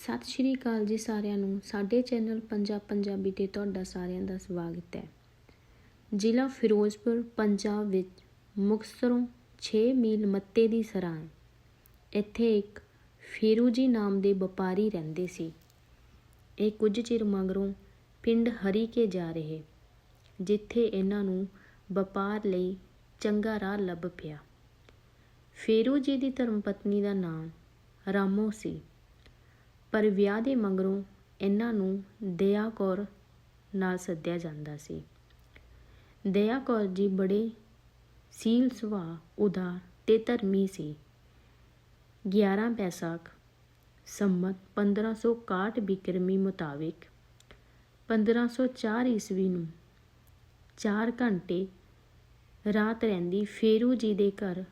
ਸਤਿ ਸ਼੍ਰੀ ਅਕਾਲ ਜੀ ਸਾਰਿਆਂ ਨੂੰ। ਸਾਡੇ ਚੈਨਲ ਪੰਜਾਬ ਪੰਜਾਬੀ ਤੇ ਤੁਹਾਡਾ ਸਾਰਿਆਂ ਦਾ ਸਵਾਗਤ ਹੈ। ਜ਼ਿਲ੍ਹਾ ਫਿਰੋਜ਼ਪੁਰ, ਪੰਜਾਬ ਵਿੱਚ ਮੁਕਤਸਰੋਂ 6 ਮੀਲ ਮੱਤੇ ਦੀ ਸਰਾਂ ਇੱਥੇ ਇੱਕ ਫੇਰੂ ਜੀ ਨਾਮ ਦੇ ਵਪਾਰੀ ਰਹਿੰਦੇ ਸੀ। ਇਹ ਕੁਝ ਚਿਰ ਮਗਰੋਂ ਪਿੰਡ ਹਰੀ ਕੇ ਜਾ ਰਹੇ, ਜਿੱਥੇ ਇਹਨਾਂ ਨੂੰ ਵਪਾਰ ਲਈ ਚੰਗਾ ਰਾਹ ਲੱਭ ਪਿਆ। ਫੇਰੂ ਜੀ ਦੀ ਧਰਮ ਪਤਨੀ ਦਾ ਨਾਮ ਰਾਮੋ ਸੀ। ਪਰ ਵਿਆਹ ਦੇ ਮਗਰੋਂ ਇਹਨਾਂ ਨੂੰ ਦਇਆ ਕੌਰ ਨਾਲ ਸੱਦਿਆ ਜਾਂਦਾ ਸੀ। ਦਇਆ ਕੌਰ ਜੀ ਬੜੇ ਸੀਲ ਸੁਭਾਅ, ਉਦਾਰ ਤੇ ਧਰਮੀ ਸੀ। 11 ਪੈਸਾਖ, ਸੰਮਤ 1561 ਬਿਕਰਮੀ ਮੁਤਾਬਿਕ 1504 ਈਸਵੀ ਨੂੰ 4 ਘੰਟੇ ਰਾਤ ਰਹਿੰਦੀ ਫੇਰੂ ਜੀ ਦੇ ਘਰ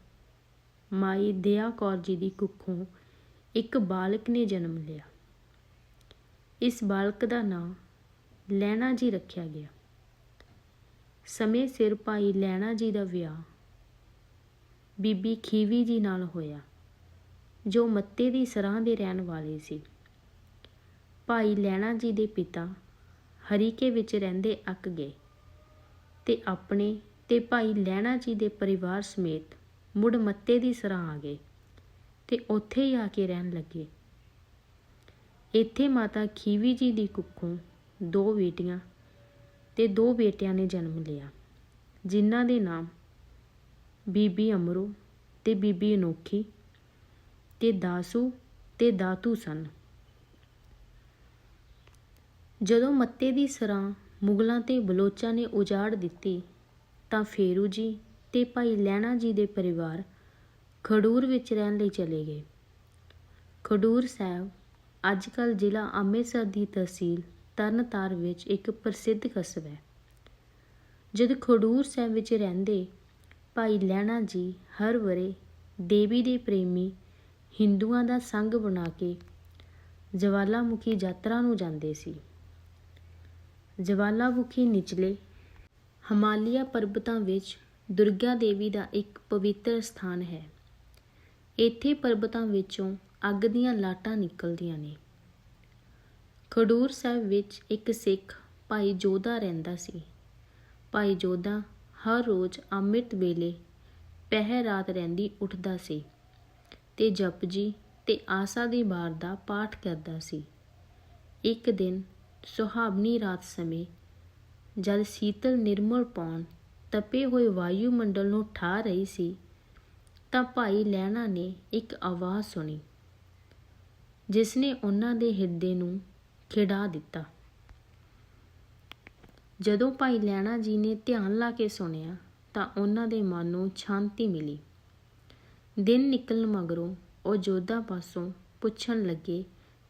ਮਾਈ ਦਇਆ ਕੌਰ ਜੀ ਦੀ ਕੁੱਖੋਂ ਇੱਕ ਬਾਲਕ ਨੇ ਜਨਮ ਲਿਆ। ਇਸ ਬਾਲਕ ਦਾ ਨਾਂ ਲੈਣਾ ਜੀ ਰੱਖਿਆ ਗਿਆ। ਸਮੇਂ ਸਿਰ ਭਾਈ ਲੈਣਾ ਜੀ ਦਾ ਵਿਆਹ ਬੀਬੀ ਖੀਵੀ ਜੀ ਨਾਲ ਹੋਇਆ, ਜੋ ਮੱਤੇ ਦੀ ਸਰਾਂ ਦੇ ਰਹਿਣ ਵਾਲੇ ਸੀ। ਭਾਈ ਲੈਣਾ ਜੀ ਦੇ ਪਿਤਾ ਹਰੀਕੇ ਵਿੱਚ ਰਹਿੰਦੇ ਅੱਕ ਗਏ ਤੇ ਆਪਣੇ ਤੇ ਭਾਈ ਲੈਣਾ ਜੀ ਦੇ ਪਰਿਵਾਰ ਸਮੇਤ ਮੁੜ ਮੱਤੇ ਦੀ ਸਰਾਂ ਆ ਗਏ। ਤੇ ਉੱਥੇ ਹੀ ਆ ਕੇ ਰਹਿਣ ਲੱਗੇ। ਇੱਥੇ ਮਾਤਾ ਖੀਵੀ ਜੀ ਦੀ ਕੁੱਖੋਂ ਦੋ ਬੇਟੀਆਂ ਤੇ ਦੋ ਬੇਟਿਆਂ ਨੇ ਜਨਮ ਲਿਆ, ਜਿਨ੍ਹਾਂ ਦੇ ਨਾਮ ਬੀਬੀ ਅਮਰੋ ਤੇ ਬੀਬੀ ਅਨੋਖੀ ਤੇ ਦਾਸੂ ਤੇ ਦਾਤੂ ਸਨ। ਜਦੋਂ ਮੱਤੇ ਦੀ ਸਰਾਂ ਮੁਗਲਾਂ ਤੇ ਬਲੋਚਾਂ ਨੇ ਉਜਾੜ ਦਿੱਤੀ ਤਾਂ ਫੇਰੂ ਜੀ ਤੇ ਭਾਈ ਲੈਣਾ ਜੀ ਦੇ ਪਰਿਵਾਰ ਖਡੂਰ ਵਿੱਚ ਰਹਿਣ ਲਈ ਚਲੇ ਗਏ। ਖਡੂਰ ਸਾਹਿਬ ਅੱਜ ਕੱਲ੍ਹ ਜ਼ਿਲ੍ਹਾ ਅੰਮ੍ਰਿਤਸਰ ਦੀ ਤਹਿਸੀਲ ਤਰਨਤਾਰ ਵਿੱਚ ਇੱਕ ਪ੍ਰਸਿੱਧ ਕਸਬਾ ਹੈ। ਜਦ ਖਡੂਰ ਸਾਹਿਬ ਵਿੱਚ ਰਹਿੰਦੇ ਭਾਈ ਲੈਣਾ ਜੀ ਹਰ ਵਰੇ ਦੇਵੀ ਦੇ ਪ੍ਰੇਮੀ ਹਿੰਦੂਆਂ ਦਾ ਸੰਗ ਬਣਾ ਕੇ ਜਵਾਲਾਮੁਖੀ ਯਾਤਰਾ ਨੂੰ ਜਾਂਦੇ ਸੀ। ਜਵਾਲਾਮੁਖੀ ਨਿਚਲੇ ਹਿਮਾਲਿਆ ਪਰਬਤਾਂ ਵਿੱਚ ਦੁਰਗਾ ਦੇਵੀ ਦਾ ਇੱਕ ਪਵਿੱਤਰ ਸਥਾਨ ਹੈ। ਇੱਥੇ ਪਰਬਤਾਂ ਵਿੱਚੋਂ ਅੱਗ ਦੀਆਂ ਲਾਟਾਂ ਨਿਕਲਦੀਆਂ ਨੇ। ਖਡੂਰ ਸਾਹਿਬ ਵਿੱਚ ਇੱਕ ਸਿੱਖ ਭਾਈ ਜੋਧਾ ਰਹਿੰਦਾ ਸੀ। ਭਾਈ ਜੋਧਾ ਹਰ ਰੋਜ਼ ਅੰਮ੍ਰਿਤ ਵੇਲੇ ਪਹਿਰ ਰਾਤ ਰਹਿੰਦੀ ਉੱਠਦਾ ਸੀ ਤੇ ਜਪਜੀ ਤੇ ਆਸਾ ਦੀ ਬਾਰ ਦਾ ਪਾਠ ਕਰਦਾ ਸੀ। ਇੱਕ ਦਿਨ ਸੁਹਾਵਣੀ ਰਾਤ ਸਮੇਂ ਜਦ ਸੀਤਲ ਨਿਰਮਲ ਪੌਣ ਤਪੇ ਹੋਏ ਵਾਯੂਮੰਡਲ ਨੂੰ ਠਾ ਰਹੀ ਸੀ ਤਾਂ ਭਾਈ ਲਹਿਣਾ ਨੇ ਇੱਕ ਆਵਾਜ਼ ਸੁਣੀ ਜਿਸ ਨੇ ਉਹਨਾਂ ਦੇ ਹਿਰਦੇ ਨੂੰ ਖਿੜਾ ਦਿੱਤਾ। ਜਦੋਂ ਭਾਈ ਲੈਣਾ ਜੀ ਨੇ ਧਿਆਨ ਲਾ ਕੇ ਸੁਣਿਆ, ਤਾਂ ਉਹਨਾਂ ਦੇ ਮਨ ਨੂੰ ਸ਼ਾਂਤੀ ਮਿਲੀ। ਦਿਨ ਨਿਕਲਣ ਮਗਰੋਂ ਉਹ ਜੋਧਾ ਪਾਸੋਂ ਪੁੱਛਣ ਲੱਗੇ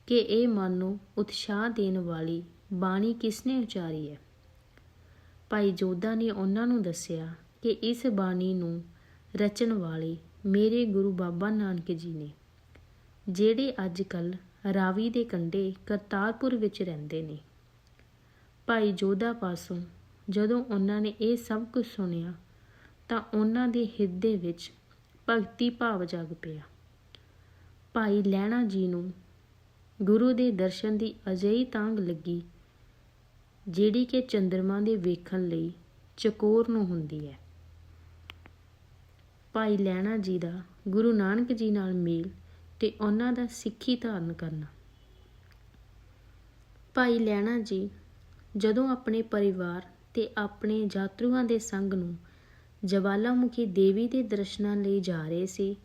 ਕਿ ਇਹ ਮਨ ਨੂੰ ਉਤਸ਼ਾਹ ਦੇਣ ਵਾਲੀ ਬਾਣੀ ਕਿਸਨੇ ਉਚਾਰੀ ਹੈ। ਭਾਈ ਜੋਧਾ ਨੇ ਉਹਨਾਂ ਨੂੰ ਦੱਸਿਆ ਕਿ ਇਸ ਬਾਣੀ ਨੂੰ ਰਚਣ ਵਾਲੇ ਮੇਰੇ ਗੁਰੂ ਬਾਬਾ ਨਾਨਕ ਜੀ ਨੇ, ਜਿਹੜੇ ਅੱਜ ਕੱਲ ਰਾਵੀ ਦੇ ਕੰਢੇ ਕਰਤਾਰਪੁਰ ਵਿੱਚ ਰਹਿੰਦੇ ਨੇ। ਭਾਈ ਜੋਧਾ ਪਾਸੋਂ ਜਦੋਂ ਉਹਨਾਂ ਨੇ ਇਹ ਸਭ ਕੁਝ ਸੁਣਿਆ, ਤਾਂ ਉਹਨਾਂ ਦੇ ਹਿਰਦੇ ਵਿੱਚ ਭਗਤੀ ਭਾਵ ਜਾਗ ਪਿਆ। ਭਾਈ ਲੈਣਾ ਜੀ ਨੂੰ ਗੁਰੂ ਦੇ ਦਰਸ਼ਨ ਦੀ ਅਜਿਹੀ ਤਾਂਗ ਲੱਗੀ, ਜਿਹੜੀ ਕਿ ਚੰਦਰਮਾ ਦੇ ਵੇਖਣ ਲਈ ਚਕੋਰ ਨੂੰ ਹੁੰਦੀ ਹੈ। ਭਾਈ ਲਹਿਣਾ ਜੀ ਦਾ ਗੁਰੂ ਨਾਨਕ ਜੀ ਨਾਲ ਮੇਲ ਤੇ ਉਹਨਾਂ ਦਾ ਸਿੱਖੀ ਧਾਰਨ ਕਰਨਾ। ਭਾਈ ਲਹਿਣਾ ਜੀ ਜਦੋਂ ਆਪਣੇ ਪਰਿਵਾਰ ਤੇ ਆਪਣੇ ਯਾਤਰੂਆਂ ਦੇ ਸੰਗ ਨੂੰ ਜਵਾਲਾਮੁਖੀ ਦੇਵੀ ਦੇ ਦਰਸ਼ਨਾਂ ਲਈ ਜਾ ਰਹੇ ਸੀ,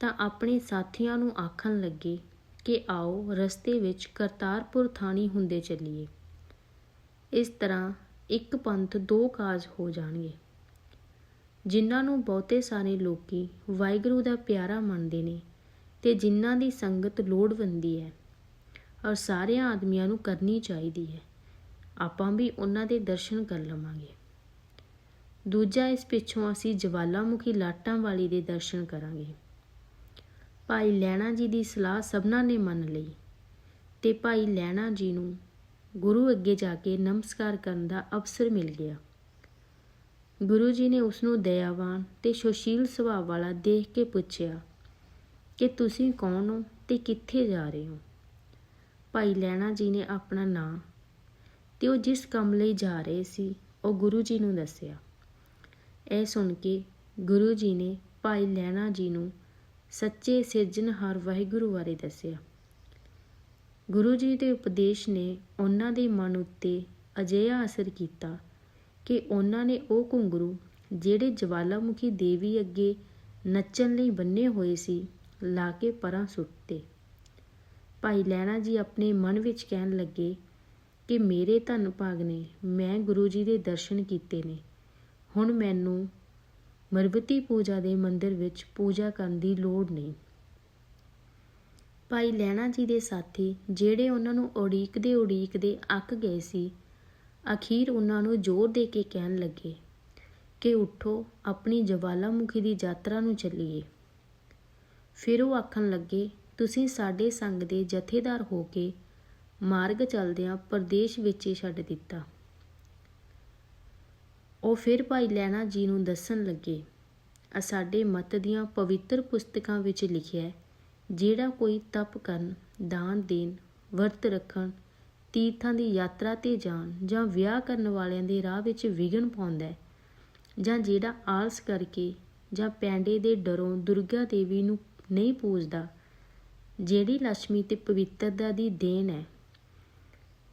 ਤਾਂ ਆਪਣੇ ਸਾਥੀਆਂ ਨੂੰ ਆਖਣ ਲੱਗੇ ਕਿ ਆਓ ਰਸਤੇ ਵਿੱਚ ਕਰਤਾਰਪੁਰ ਥਾਣੀ ਹੁੰਦੇ ਚੱਲੀਏ। ਇਸ ਤਰ੍ਹਾਂ ਇੱਕ ਪੰਥ ਦੋ ਕਾਜ ਹੋ ਜਾਣਗੇ। ਜਿਨ੍ਹਾਂ ਨੂੰ ਬਹੁਤੇ ਸਾਰੇ ਲੋਕੀ ਵਾਹਿਗੁਰੂ ਦਾ ਪਿਆਰਾ ਮੰਨਦੇ ਨੇ ਤੇ ਜਿਨ੍ਹਾਂ ਦੀ ਸੰਗਤ ਲੋੜਵੰਦੀ ਹੈ ਔਰ ਸਾਰਿਆਂ ਆਦਮੀਆਂ ਨੂੰ ਕਰਨੀ ਚਾਹੀਦੀ ਹੈ। ਆਪਾਂ ਵੀ ਉਹਨਾਂ ਦੇ ਦਰਸ਼ਨ ਕਰ ਲਵਾਂਗੇ। ਦੂਜਾ, ਇਸ ਪਿੱਛੋਂ ਅਸੀਂ ਜਵਾਲਾਮੁਖੀ ਲਾਟਾਂ ਵਾਲੀ ਦੇ ਦਰਸ਼ਨ ਕਰਾਂਗੇ। ਭਾਈ ਲੈਣਾ ਜੀ ਦੀ ਸਲਾਹ ਸਭਨਾਂ ਨੇ ਮੰਨ ਲਈ ਤੇ ਭਾਈ ਲੈਣਾ ਜੀ ਨੂੰ ਗੁਰੂ ਅੱਗੇ ਜਾ ਕੇ ਨਮਸਕਾਰ ਕਰਨ ਦਾ ਅਵਸਰ ਮਿਲ ਗਿਆ। ਗੁਰੂ ਜੀ ਨੇ ਉਸ ਨੂੰ ਦਇਆਵਾਨ ਤੇ ਸੁਸ਼ੀਲ ਸੁਭਾਅ ਵਾਲਾ ਦੇਖ ਕੇ ਪੁੱਛਿਆ ਕਿ ਤੁਸੀਂ ਕੌਣ ਹੋ ਤੇ ਕਿੱਥੇ ਜਾ ਰਹੇ ਹੋ? ਭਾਈ ਲੈਣਾ ਜੀ ਨੇ ਆਪਣਾ ਨਾਂ ਤੇ ਉਹ ਜਿਸ ਕੰਮ ਲਈ ਜਾ ਰਹੇ ਸੀ, ਉਹ ਗੁਰੂ ਜੀ ਨੂੰ ਦੱਸਿਆ। ਇਹ ਸੁਣ ਕੇ ਗੁਰੂ ਜੀ ਨੇ ਭਾਈ ਲੈਣਾ ਜੀ ਨੂੰ ਸੱਚੇ ਸਿਰਜਣਹਾਰ ਵਾਹਿਗੁਰੂ ਬਾਰੇ ਦੱਸਿਆ। ਗੁਰੂ ਜੀ ਦੇ ਉਪਦੇਸ਼ ਨੇ ਉਹਨਾਂ ਦੇ ਮਨ ਉੱਤੇ ਅਜਿਹਾ ਅਸਰ ਕੀਤਾ ਕਿ ਉਹਨਾਂ ਨੇ ਉਹ ਘੁੰਗਰੂ ਜਿਹੜੇ ਜਵਾਲਾਮੁਖੀ ਦੇਵੀ ਅੱਗੇ ਨੱਚਣ ਲਈ ਬੰਨੇ ਹੋਏ ਸੀ, ਲਾ ਕੇ ਪਰਾਂ ਸੁੱਟਤੇ। ਭਾਈ ਲਹਿਣਾ ਜੀ ਆਪਣੇ ਮਨ ਵਿੱਚ ਕਹਿਣ ਲੱਗੇ ਕਿ ਮੇਰੇ ਧੰਨ ਭਾਗ ਨੇ, ਮੈਂ ਗੁਰੂ ਜੀ ਦੇ ਦਰਸ਼ਨ ਕੀਤੇ ਨੇ। ਹੁਣ ਮੈਨੂੰ ਮਰਬਤੀ ਪੂਜਾ ਦੇ ਮੰਦਿਰ ਵਿੱਚ ਪੂਜਾ ਕਰਨ ਦੀ ਲੋੜ ਨਹੀਂ। ਭਾਈ ਲਹਿਣਾ ਜੀ ਦੇ ਸਾਥੀ ਜਿਹੜੇ ਉਹਨਾਂ ਨੂੰ ਉਡੀਕਦੇ ਉਡੀਕਦੇ ਅੱਕ ਗਏ ਸੀ ਅਖੀਰ ਉਹਨਾਂ ਨੂੰ ਜ਼ੋਰ ਦੇ ਕੇ ਕਹਿਣ ਲੱਗੇ ਕਿ ਉਠੋ, ਆਪਣੀ ਜਵਾਲਾਮੁਖੀ ਦੀ ਯਾਤਰਾ ਨੂੰ ਚੱਲੀਏ। ਫਿਰ ਉਹ ਆਖਣ ਲੱਗੇ, ਤੁਸੀਂ ਸਾਡੇ ਸੰਗ ਦੇ ਜਥੇਦਾਰ ਹੋ ਕੇ ਮਾਰਗ ਚੱਲਦਿਆਂ ਪ੍ਰਦੇਸ਼ ਵਿੱਚ ਹੀ ਛੱਡ ਦਿੱਤਾ। ਉਹ ਫਿਰ ਭਾਈ ਲੈਣਾ ਜੀ ਨੂੰ ਦੱਸਣ ਲੱਗੇ, ਆ ਸਾਡੇ ਮਤ ਦੀਆਂ ਪਵਿੱਤਰ ਪੁਸਤਕਾਂ ਵਿੱਚ ਲਿਖਿਆ ਹੈ, ਜਿਹੜਾ ਕੋਈ ਤਪ ਕਰਨ, ਦਾਨ ਦੇਣ, ਵਰਤ ਰੱਖਣ ਤੀਰਥਾਂ ਦੀ ਯਾਤਰਾ ਤੇ ਜਾਣ ਜਾਂ ਵਿਆਹ ਕਰਨ ਵਾਲਿਆਂ ਦੇ ਰਾਹ ਵਿੱਚ ਵਿਘਨ ਪਾਉਂਦਾ ਹੈ ਜਾਂ ਜਿਹੜਾ ਆਲਸ ਕਰਕੇ ਜਾਂ ਪੈਂਡੇ ਦੇ ਡਰੋਂ ਦੁਰਗਾ ਦੇਵੀ ਨੂੰ ਨਹੀਂ ਪੂਜਦਾ, ਜਿਹੜੀ ਲక్ష్ਮੀ ਤੇ ਪਵਿੱਤਰਤਾ ਦੀ ਦੇਣ ਹੈ,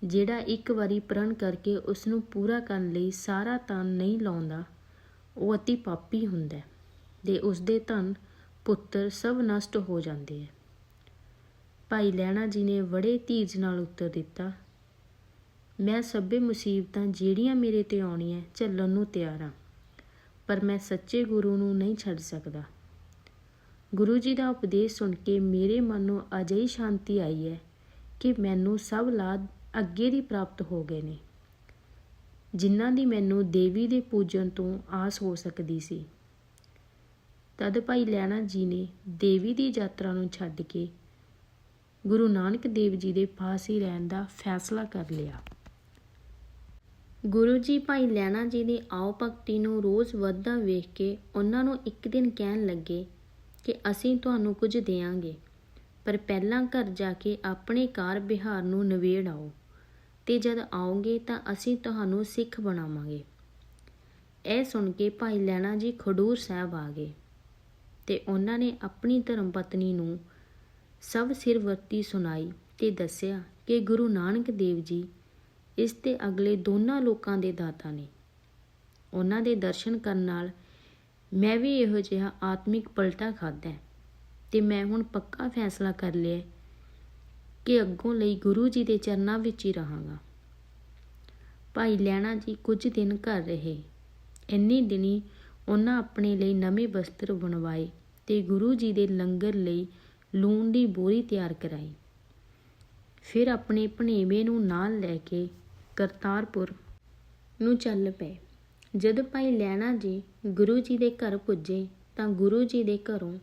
ਜਿਹੜਾ ਇੱਕ ਵਾਰੀ ਪ੍ਰਣ ਕਰਕੇ ਉਸ ਨੂੰ ਪੂਰਾ ਕਰਨ ਲਈ ਸਾਰਾ ਤਨ ਨਹੀਂ ਲਾਉਂਦਾ, ਉਹ ਅਤੀ ਪਾਪੀ ਹੁੰਦਾ ਹੈ ਤੇ ਉਸ ਦੇ ਧਨ, ਪੁੱਤਰ ਸਭ ਨਸ਼ਟ ਹੋ ਜਾਂਦੇ ਹੈ। ਭਾਈ ਲੈਣਾ ਜੀ ਨੇ ਬੜੇ ਧੀਰਜ ਨਾਲ ਉੱਤਰ ਦਿੱਤਾ ਮੈਂ ਸਭੇ ਮੁਸੀਬਤਾਂ ਜਿਹੜੀਆਂ ਮੇਰੇ ਤੇ ਆਉਣੀਆਂ ਝੱਲਣ ਨੂੰ ਤਿਆਰ ਹਾਂ, ਪਰ ਮੈਂ ਸੱਚੇ ਗੁਰੂ ਨੂੰ ਨਹੀਂ ਛੱਡ ਸਕਦਾ। ਗੁਰੂ ਜੀ ਦਾ ਉਪਦੇਸ਼ ਸੁਣ ਕੇ ਮੇਰੇ ਮਨ ਨੂੰ ਅਜਿਹੀ ਸ਼ਾਂਤੀ ਆਈ ਹੈ ਕਿ ਮੈਨੂੰ ਸਭ ਲਾਭ ਅੱਗੇ ਦੀ ਪ੍ਰਾਪਤ ਹੋ ਗਏ ਨੇ। ਜਿਨ੍ਹਾਂ ਦੀ ਮੈਨੂੰ ਦੇਵੀ ਦੇ ਪੂਜਨ ਤੋਂ ਆਸ ਹੋ ਸਕਦੀ ਸੀ। ਤਦ ਭਾਈ ਲੈਣਾ ਜੀ ਨੇ ਦੇਵੀ ਦੀ ਯਾਤਰਾ ਨੂੰ ਛੱਡ ਕੇ ਗੁਰੂ ਨਾਨਕ ਦੇਵ ਜੀ ਦੇ ਪਾਸ ਹੀ ਰਹਿਣ ਦਾ ਫੈਸਲਾ ਕਰ ਲਿਆ। ਗੁਰੂ ਜੀ ਭਾਈ ਲੈਣਾ ਜੀ ਦੀ ਆਓ ਭਗਤੀ ਨੂੰ ਰੋਜ਼ ਵੱਧਦਾ ਵੇਖ ਕੇ ਉਹਨਾਂ ਨੂੰ ਇੱਕ ਦਿਨ ਕਹਿਣ ਲੱਗੇ ਕਿ ਅਸੀਂ ਤੁਹਾਨੂੰ ਕੁਝ ਦੇਵਾਂਗੇ। ਪਰ ਪਹਿਲਾਂ ਘਰ ਜਾ ਕੇ ਆਪਣੇ ਕਾਰ ਬਿਹਾਰ ਨੂੰ ਨਵੇੜ ਆਓ ਤੇ ਜਦ ਆਓਗੇ ਤਾਂ ਅਸੀਂ ਤੁਹਾਨੂੰ ਸਿੱਖ ਬਣਾਵਾਂਗੇ। ਇਹ ਸੁਣ ਕੇ ਭਾਈ ਲੈਣਾ ਜੀ ਖਡੂਰ ਸਾਹਿਬ ਆ ਗਏ ਤੇ ਉਹਨਾਂ ਨੇ ਆਪਣੀ ਧਰਮ ਪਤਨੀ ਨੂੰ ਸਭ ਸਿਰਵਰਤੀ ਸੁਣਾਈ ਤੇ ਦੱਸਿਆ ਕਿ ਗੁਰੂ ਨਾਨਕ ਦੇਵ ਜੀ ਇਸ ਤੇ ਅਗਲੇ ਦੋਨਾਂ ਲੋਕਾਂ ਦੇ ਦਾਤਾ ਨੇ। ਉਹਨਾਂ ਦੇ ਦਰਸ਼ਨ ਕਰਨ ਨਾਲ ਮੈਂ ਵੀ ਇਹੋ ਜਿਹਾ ਆਤਮਿਕ ਪਲਟਾ ਖਾਦਾ ਤੇ ਮੈਂ ਹੁਣ ਪੱਕਾ ਫੈਸਲਾ ਕਰ ਲਿਆ ਕਿ ਅੱਗੋਂ ਲਈ ਗੁਰੂ ਜੀ ਦੇ ਚਰਨਾਂ ਵਿੱਚ ਹੀ ਰਹਾਂਗਾ। ਭਾਈ ਲੈਣਾ ਜੀ ਕੁਝ ਦਿਨ ਘਰ ਰਹੇ। ਇੰਨੇ ਦਿਨੀ ਉਹਨਾਂ ਆਪਣੇ ਲਈ ਨਵੇਂ ਵਸਤਰ ਬਣਵਾਏ ਤੇ ਗੁਰੂ ਜੀ ਦੇ ਲੰਗਰ ਲਈ ਲੂਣ ਦੀ ਬੋਰੀ ਤਿਆਰ ਕਰਾਈ। ਫਿਰ ਆਪਣੇ ਭਣੇਵੇਂ ਨੂੰ ਨਾਲ ਲੈ ਕੇ ਕਰਤਾਰਪੁਰ ਨੂੰ ਚੱਲ ਪਏ। ਜਦ ਭਾਈ ਲੈਣਾ ਜੀ ਗੁਰੂ ਜੀ ਦੇ ਘਰ ਪੁੱਜੇ ਤਾਂ ਗੁਰੂ ਜੀ ਦੇ ਘਰੋਂ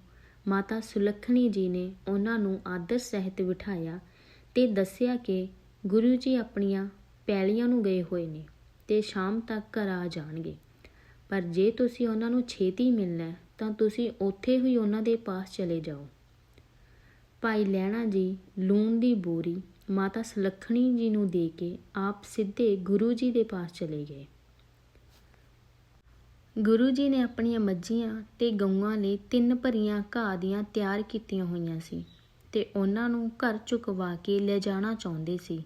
ਮਾਤਾ ਸੁਲੱਖਣੀ ਜੀ ਨੇ ਉਹਨਾਂ ਨੂੰ ਆਦਰ ਸਹਿਤ ਬਿਠਾਇਆ ਤੇ ਦੱਸਿਆ ਕਿ ਗੁਰੂ ਜੀ ਆਪਣੀਆਂ ਪੈਲੀਆਂ ਨੂੰ ਗਏ ਹੋਏ ਨੇ ਤੇ ਸ਼ਾਮ ਤੱਕ ਘਰ ਆ ਜਾਣਗੇ। ਪਰ ਜੇ ਤੁਸੀਂ ਉਹਨਾਂ ਨੂੰ ਛੇਤੀ ਮਿਲਣਾ ਤਾਂ ਤੁਸੀਂ ਉੱਥੇ ਹੀ ਉਹਨਾਂ ਦੇ ਪਾਸ ਚਲੇ ਜਾਓ। ਭਾਈ ਲਹਿਣਾ ਜੀ, ਲੂਣ ਦੀ ਬੋਰੀ, ਮਾਤਾ ਸੁਲੱਖਣੀ ਜੀ ਨੂੰ ਦੇ ਕੇ ਆਪ ਸਿੱਧੇ ਗੁਰੂ ਜੀ ਦੇ ਪਾਸ ਚਲੇ ਗਏ। ਗੁਰੂ ਜੀ ਨੇ ਆਪਣੀਆਂ ਮੱਝੀਆਂ ਤੇ ਗਊਆਂ ਲਈ ਤਿੰਨ ਭਰੀਆਂ ਘਾਹ ਦੀਆਂ ਤਿਆਰ ਕੀਤੀਆਂ ਹੋਈਆਂ ਸੀ ਤੇ ਉਹਨਾਂ ਨੂੰ ਘਰ ਚੁਕਵਾ ਕੇ ਲੈ ਜਾਣਾ ਚਾਹੁੰਦੇ ਸੀ।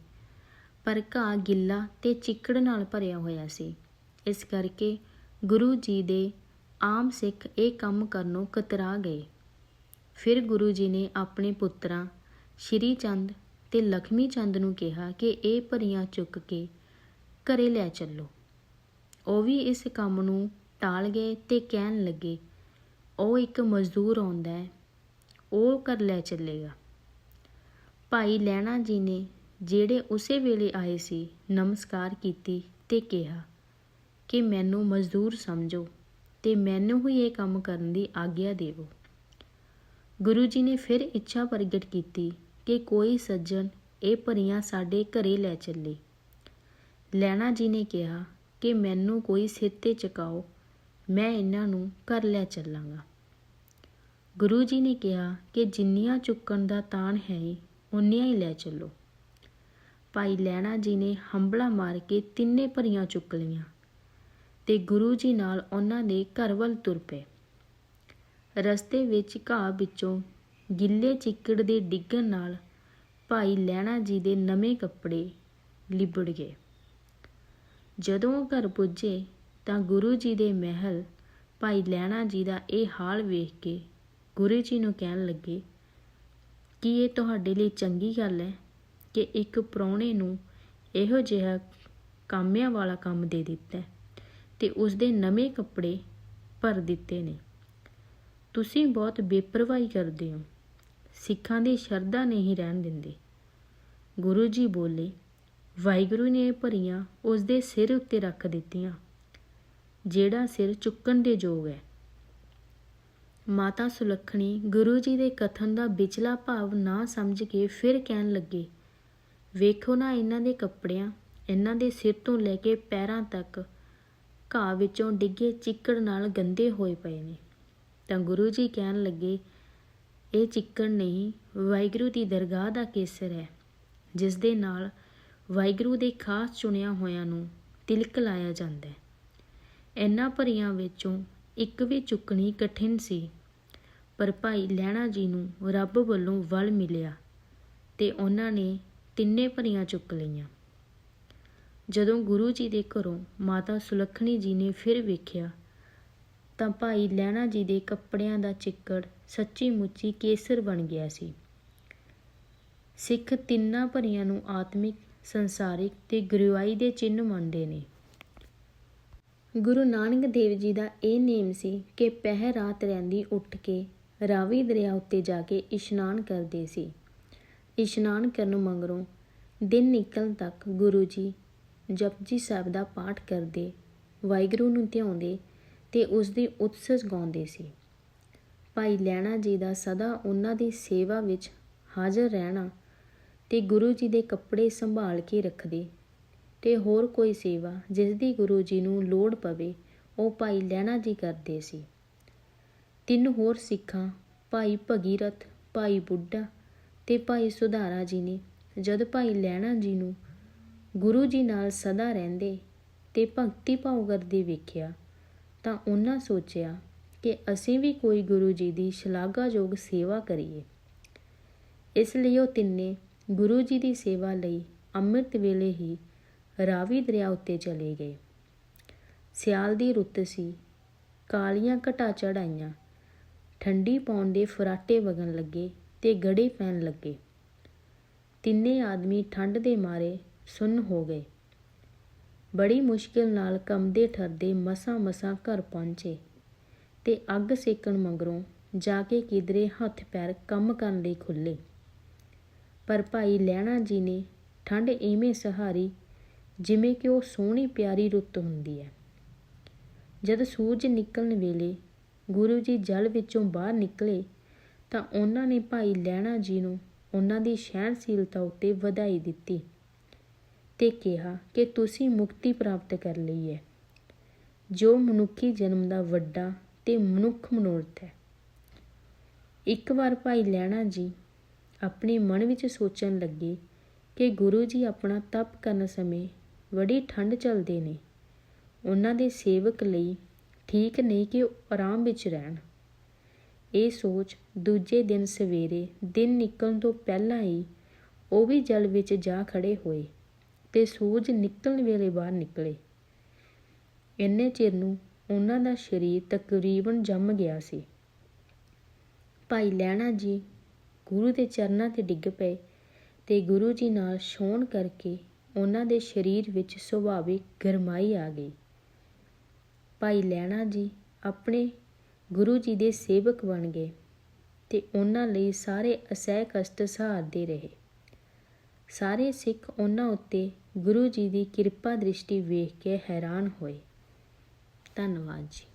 ਪਰ ਘਾਹ ਗਿੱਲਾ ਤੇ ਚਿੱਕੜ ਨਾਲ ਭਰਿਆ ਹੋਇਆ ਸੀ। ਇਸ ਕਰਕੇ ਗੁਰੂ ਜੀ ਦੇ ਆਮ ਸਿੱਖ ਇਹ ਕੰਮ ਕਰਨੋਂ ਕਤਰਾ ਗਏ। ਫਿਰ ਗੁਰੂ ਜੀ ਨੇ ਆਪਣੇ ਪੁੱਤਰਾਂ ਸ਼੍ਰੀ ਚੰਦ ਤੇ ਲਖਮੀ ਚੰਦ ਨੂੰ ਕਿਹਾ ਕਿ ਇਹ ਭਰੀਆਂ ਚੁੱਕ ਕੇ ਘਰੇ ਲੈ ਚੱਲੋ। ਉਹ ਵੀ ਇਸ ਕੰਮ ਨੂੰ ਟਾਲ ਗਏ ਤੇ ਕਹਿਣ ਲੱਗੇ, ਉਹ ਇੱਕ ਮਜ਼ਦੂਰ ਆਉਂਦਾ ਹੈ, ਉਹ ਘਰ ਲੈ ਚੱਲੇਗਾ। ਭਾਈ ਲੈਣਾ ਜੀ ਨੇ ਜਿਹੜੇ ਉਸੇ ਵੇਲੇ ਆਏ ਸੀ, ਨਮਸਕਾਰ ਕੀਤੀ ਤੇ ਕਿਹਾ ਕਿ ਮੈਨੂੰ ਮਜ਼ਦੂਰ ਸਮਝੋ ਤੇ ਮੈਨੂੰ ਹੀ ਇਹ ਕੰਮ ਕਰਨ ਦੀ ਆਗਿਆ ਦੇਵੋ। ਗੁਰੂ ਜੀ ਨੇ ਫਿਰ ਇੱਛਾ ਪ੍ਰਗਟ ਕੀਤੀ ਕਿ ਕੋਈ ਸੱਜਣ ਇਹ ਭਰੀਆਂ ਸਾਡੇ ਘਰੇ ਲੈ ਚੱਲੇ। ਲੈਣਾ ਜੀ ਨੇ ਕਿਹਾ ਕਿ ਮੈਨੂੰ ਕੋਈ ਸਿਰ ਤੇ ਚਕਾਓ, ਮੈਂ ਇਹਨਾਂ ਨੂੰ ਘਰ ਲੈ ਚੱਲਾਂਗਾ। ਗੁਰੂ ਜੀ ਨੇ ਕਿਹਾ ਕਿ ਜਿੰਨੀਆਂ ਚੁੱਕਣ ਦਾ ਤਾਣ ਹੈ ਉਨੀਆਂ ਹੀ ਲੈ ਚੱਲੋ। ਭਾਈ ਲੈਣਾ ਜੀ ਨੇ ਹੰਬਲਾ ਮਾਰ ਕੇ ਤਿੰਨੇ ਭਰੀਆਂ ਚੁੱਕ ਲਈਆਂ ਤੇ ਗੁਰੂ ਜੀ ਨਾਲ ਉਹਨਾਂ ਦੇ ਘਰ ਵੱਲ ਤੁਰ ਪਏ। ਰਸਤੇ ਵਿੱਚ ਘਾਹ ਵਿੱਚੋਂ ਗਿੱਲੇ ਚਿੱਕੜ ਦੇ ਡਿੱਗਣ ਨਾਲ ਭਾਈ ਲਹਿਣਾ ਜੀ ਦੇ ਨਵੇਂ ਕੱਪੜੇ ਲਿਬੜ ਗਏ। ਜਦੋਂ ਉਹ ਘਰ ਪੁੱਜੇ ਤਾਂ ਗੁਰੂ ਜੀ ਦੇ ਮਹਿਲ ਭਾਈ ਲਹਿਣਾ ਜੀ ਦਾ ਇਹ ਹਾਲ ਵੇਖ ਕੇ ਗੁਰੂ ਜੀ ਨੂੰ ਕਹਿਣ ਲੱਗੇ, ਕਿ ਇਹ ਤੁਹਾਡੇ ਲਈ ਚੰਗੀ ਗੱਲ ਹੈ ਕਿ ਇੱਕ ਪ੍ਰਾਹੁਣੇ ਨੂੰ ਇਹੋ ਜਿਹਾ ਕਾਮਿਆਂ ਵਾਲਾ ਕੰਮ ਦੇ ਦਿੱਤਾ ਹੈ ਤੇ ਉਸ ਦੇ ਨਵੇਂ ਕੱਪੜੇ ਭਰ ਦਿੱਤੇ ਨੇ? ਤੁਸੀਂ ਬਹੁਤ ਬੇਪਰਵਾਹੀ ਕਰਦੇ ਹੋ। ਸਿੱਖਾਂ ਦੀ ਸ਼ਰਧਾ ਨਹੀਂ ਰਹਿਣ ਦਿੰਦੇ। ਗੁਰੂ ਜੀ ਬੋਲੇ, ਵਾਹਿਗੁਰੂ ਨੇ ਇਹ ਭਰੀਆਂ ਉਸ ਦੇ ਸਿਰ ਉੱਤੇ ਰੱਖ ਦਿੱਤੀਆਂ, ਜਿਹੜਾ ਸਿਰ ਚੁੱਕਣ ਦੇ ਯੋਗ ਹੈ। ਮਾਤਾ ਸੁਲੱਖਣੀ ਗੁਰੂ ਜੀ ਦੇ ਕਥਨ ਦਾ ਵਿਚਲਾ ਭਾਵ ਨਾ ਸਮਝ ਕੇ ਫਿਰ ਕਹਿਣ ਲੱਗੇ, ਵੇਖੋ ਨਾ ਇਹਨਾਂ ਦੇ ਕੱਪੜਿਆਂ, ਇਹਨਾਂ ਦੇ ਸਿਰ ਤੋਂ ਲੈ ਕੇ ਪੈਰਾਂ ਤੱਕ ਘਾਹ ਵਿੱਚੋਂ ਡਿੱਗੇ ਚਿੱਕੜ ਨਾਲ ਗੰਦੇ ਹੋਏ ਪਏ ਨੇ। ਤਾਂ ਗੁਰੂ ਜੀ ਕਹਿਣ ਲੱਗੇ, ਇਹ ਚਿੱਕੜ ਨਹੀਂ, ਵਾਹਿਗੁਰੂ ਦੀ ਦਰਗਾਹ ਦਾ ਕੇਸਰ ਹੈ ਜਿਸ ਦੇ ਨਾਲ ਵਾਹਿਗੁਰੂ ਦੇ ਖਾਸ ਚੁਣਿਆ ਹੋਇਆਂ ਨੂੰ ਤਿਲਕ ਲਾਇਆ ਜਾਂਦਾ ਹੈ। ਇਹਨਾਂ ਭਰੀਆਂ ਵਿੱਚੋਂ ਇੱਕ ਵੀ ਚੁੱਕਣੀ ਕਠਿਨ ਸੀ, ਪਰ ਭਾਈ ਲੈਣਾ ਜੀ ਨੂੰ ਰੱਬ ਵੱਲੋਂ ਵਲ ਮਿਲਿਆ ਤੇ ਉਹਨਾਂ ਨੇ ਤਿੰਨੇ ਭਰੀਆਂ ਚੁੱਕ ਲਈਆਂ। ਜਦੋਂ ਗੁਰੂ ਜੀ ਦੇ ਘਰੋਂ ਮਾਤਾ ਸੁਲੱਖਣੀ ਜੀ ਨੇ ਫਿਰ ਵੇਖਿਆ ਤਾਂ ਭਾਈ ਲਹਿਣਾ ਜੀ ਦੇ ਕੱਪੜਿਆਂ ਦਾ ਚਿੱਕੜ ਸੱਚੀ ਮੁੱਚੀ ਕੇਸਰ ਬਣ ਗਿਆ ਸੀ। ਸਿੱਖ ਤਿੰਨਾਂ ਭਰੀਆਂ ਨੂੰ ਆਤਮਿਕ, ਸੰਸਾਰਿਕ ਤੇ ਗੁਰੂਆਈ ਦੇ ਚਿੰਨ੍ਹ ਮੰਨਦੇ ਨੇ। ਗੁਰੂ ਨਾਨਕ ਦੇਵ ਜੀ ਦਾ ਇਹ ਨੇਮ ਸੀ ਕਿ ਪਹਿਰ ਰਾਤ ਰਹਿੰਦੀ ਉੱਠ ਕੇ ਰਾਵੀ ਦਰਿਆ ਉੱਤੇ ਜਾ ਕੇ ਇਸ਼ਨਾਨ ਕਰਦੇ ਸੀ। ਇਸ਼ਨਾਨ ਕਰਨ ਮਗਰੋਂ ਦਿਨ ਨਿਕਲਣ ਤੱਕ ਗੁਰੂ ਜੀ ਜਪਜੀ ਸਾਹਿਬ ਦਾ ਪਾਠ ਕਰਦੇ, ਵਾਹਿਗੁਰੂ ਨੂੰ ਧਿਆਉਂਦੇ ਤੇ ਉਸ ਦੀ ਉਤਸਸ ਗਾਉਂਦੇ ਸੀ। ਭਾਈ ਲੈਣਾ ਜੀ ਦਾ ਸਦਾ ਉਹਨਾਂ ਦੀ ਸੇਵਾ ਵਿੱਚ ਹਾਜ਼ਰ ਰਹਿਣਾ ਤੇ ਗੁਰੂ ਜੀ ਦੇ ਕੱਪੜੇ ਸੰਭਾਲ ਕੇ ਰੱਖਦੇ ਤੇ ਹੋਰ ਕੋਈ ਸੇਵਾ ਜਿਸ ਦੀ ਗੁਰੂ ਜੀ ਨੂੰ ਲੋੜ ਪਵੇ, ਉਹ ਭਾਈ ਲੈਣਾ ਜੀ ਕਰਦੇ ਸੀ। ਤਿੰਨ ਹੋਰ ਸਿੱਖਾਂ, ਭਾਈ ਭਗੀਰਥ, ਭਾਈ ਬੁੱਢਾ ਤੇ ਭਾਈ ਸੁਧਾਰਾ ਜੀ ਨੇ, ਜਦ ਭਾਈ ਲੈਣਾ ਜੀ ਨੂੰ ਗੁਰੂ ਜੀ ਨਾਲ ਸਦਾ ਰਹਿੰਦੇ ਤੇ ਭਗਤੀ ਭਾਵ ਕਰਦੇ ਵੇਖਿਆ ਤਾਂ ਉਹਨਾਂ ਸੋਚਿਆ ਕਿ ਅਸੀਂ ਵੀ ਕੋਈ ਗੁਰੂ ਜੀ ਦੀ ਸ਼ਲਾਘਾਯੋਗ ਸੇਵਾ ਕਰੀਏ। ਇਸ ਲਈ ਉਹ ਤਿੰਨੇ ਗੁਰੂ ਜੀ ਦੀ ਸੇਵਾ ਲਈ ਅੰਮ੍ਰਿਤ ਵੇਲੇ ਹੀ ਰਾਵੀ ਦਰਿਆ ਉੱਤੇ ਚਲੇ ਗਏ। ਸਿਆਲ ਦੀ ਰੁੱਤ ਸੀ, ਕਾਲੀਆਂ ਘਟਾ ਚੜਾਈਆਂ ਠੰਡੀ ਪੌਣ ਦੇ ਫਰਾਟੇ ਵਗਣ ਲੱਗੇ ਤੇ ਗੜੇ ਪੈਣ ਲੱਗੇ। ਤਿੰਨੇ ਆਦਮੀ ਠੰਡ ਦੇ ਮਾਰੇ ਸੁੰਨ ਹੋ ਗਏ। ਬੜੀ ਮੁਸ਼ਕਿਲ ਨਾਲ ਕੰਮਦੇ ਠਰਦੇ ਮਸਾਂ ਮਸਾਂ ਘਰ ਪਹੁੰਚੇ ਤੇ ਅੱਗ ਸੇਕਣ ਮਗਰੋਂ ਜਾ ਕੇ ਕਿਧਰੇ ਹੱਥ ਪੈਰ ਕੰਮ ਕਰਨ ਲਈ ਖੁੱਲੇ ਪਰ ਭਾਈ ਲਹਿਣਾ ਜੀ ਨੇ ਠੰਡ ਐਵੇਂ ਸਹਾਰੀ ਜਿਵੇਂ ਕਿ ਉਹ ਸੋਹਣੀ ਪਿਆਰੀ ਰੁੱਤ ਹੁੰਦੀ ਹੈ। ਜਦ ਸੂਰਜ ਨਿਕਲਣ ਵੇਲੇ ਗੁਰੂ ਜੀ ਜਲ ਵਿੱਚੋਂ ਬਾਹਰ ਨਿਕਲੇ ਤਾਂ ਉਹਨਾਂ ਨੇ ਭਾਈ ਲਹਿਣਾ ਜੀ ਨੂੰ ਉਹਨਾਂ ਦੀ ਸਹਿਣਸ਼ੀਲਤਾ ਉੱਤੇ ਵਧਾਈ ਦਿੱਤੀ। ਤੇ ਕਿਹਾ ਕਿ ਤੁਸੀਂ ਮੁਕਤੀ ਪ੍ਰਾਪਤ ਕਰ ਲਈ ਹੈ। ਜੋ ਮਨੁੱਖੀ ਜਨਮ ਦਾ ਵੱਡਾ ਤੇ ਮਨੁੱਖ ਮਨੋਰਥ ਹੈ। ਇੱਕ ਵਾਰ ਭਾਈ ਲੈਣਾ ਜੀ ਆਪਣੇ ਮਨ ਵਿੱਚ ਸੋਚਣ ਲੱਗੇ ਕਿ ਗੁਰੂ ਜੀ ਆਪਣਾ ਤਪ ਕਰਨ ਸਮੇਂ ਬੜੀ ਠੰਡ ਚੱਲਦੇ ਨੇ। ਉਹਨਾਂ ਦੇ ਸੇਵਕ ਲਈ ਠੀਕ ਨਹੀਂ ਕਿ ਉਹ ਆਰਾਮ ਵਿੱਚ ਰਹਿਣ। ਇਹ ਸੋਚ ਦੂਜੇ ਦਿਨ ਸਵੇਰੇ ਦਿਨ ਨਿਕਲਣ ਤੋਂ ਪਹਿਲਾਂ ਹੀ ਉਹ ਵੀ ਜਲ ਵਿੱਚ ਜਾ ਖੜੇ ਹੋਏ। ਤੇ ਸੂਰਜ ਨਿਕਲਣ ਵੇਲੇ ਬਾਹਰ ਨਿਕਲੇ। ਇੰਨੇ ਚਿਰ ਨੂੰ ਉਹਨਾਂ ਦਾ ਸਰੀਰ ਤਕਰੀਬਨ ਜੰਮ ਗਿਆ ਸੀ। ਭਾਈ ਲੈਣਾ ਜੀ ਗੁਰੂ ਦੇ ਚਰਨਾਂ ਤੇ ਡਿੱਗ ਪਏ ਤੇ ਗੁਰੂ ਜੀ ਨਾਲ ਛੋਣ ਕਰਕੇ ਉਹਨਾਂ ਦੇ ਸਰੀਰ ਵਿੱਚ ਸੁਭਾਵਿਕ ਗਰਮਾਈ ਆ ਗਈ। ਭਾਈ ਲੈਣਾ ਜੀ ਆਪਣੇ ਗੁਰੂ ਜੀ ਦੇ ਸੇਵਕ ਬਣ ਗਏ ਤੇ ਉਹਨਾਂ ਲਈ ਸਾਰੇ ਅਸਹਿ ਕਸ਼ਟ ਸਹਾਰਦੇ ਰਹੇ। ਸਾਰੇ ਸਿੱਖ ਉਹਨਾਂ ਉੱਤੇ ਗੁਰੂ ਜੀ ਦੀ ਕਿਰਪਾ ਦ੍ਰਿਸ਼ਟੀ ਵੇਖ ਕੇ ਹੈਰਾਨ ਹੋਏ। ਧੰਨਵਾਦ ਜੀ।